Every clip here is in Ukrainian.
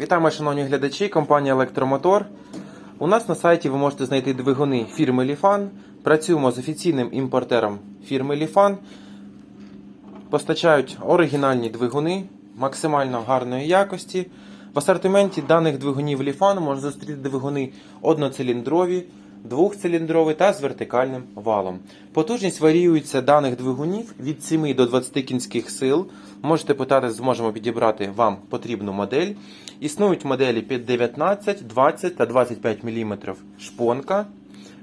Вітаємо, шановні глядачі, компанія Електромотор. У нас на сайті ви можете знайти двигуни фірми Ліфан. Працюємо з офіційним імпортером фірми Ліфан. Постачають оригінальні двигуни максимально гарної якості. В асортименті даних двигунів Ліфан можна зустріти двигуни одноциліндрові, двохциліндрові та з вертикальним валом. Потужність варіюється даних двигунів від 7 до 20 кінських сил. Можете питати, зможемо підібрати вам потрібну модель. Існують моделі під 19, 20 та 25 мм шпонка.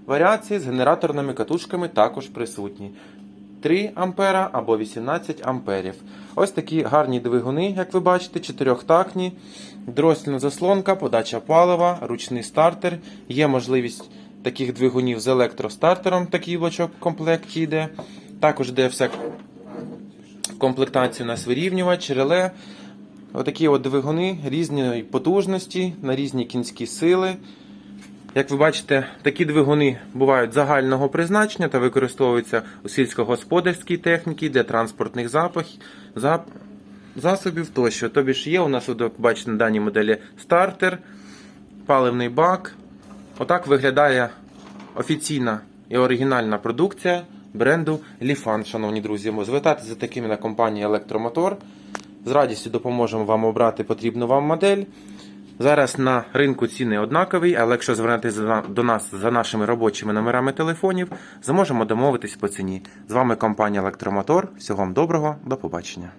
Варіації з генераторними катушками також присутні. 3 ампера або 18 амперів. Ось такі гарні двигуни, як ви бачите, чотирьохтактні, дроссельна заслонка, подача палива, ручний стартер. Є можливість таких двигунів з електростартером, такий блочок в комплекті йде. Також йде вся в комплектації у нас вирівнювач, реле. Отакі от двигуни різної потужності на різні кінські сили. Як ви бачите, такі двигуни бувають загального призначення та використовуються у сільськогосподарській техніці для транспортних запах, зап, засобів тощо. Тобі ж є у нас, от, бачите, на даній моделі стартер, паливний бак. Отак виглядає офіційна і оригінальна продукція бренду Lifan, шановні друзі. Звертайтеся за такими на компанії Електромотор. З радістю допоможемо вам обрати потрібну вам модель. Зараз на ринку ціни однакові, але якщо звернетеся до нас за нашими робочими номерами телефонів, зможемо домовитись по ціні. З вами компанія Електромотор. Всього вам доброго, до побачення.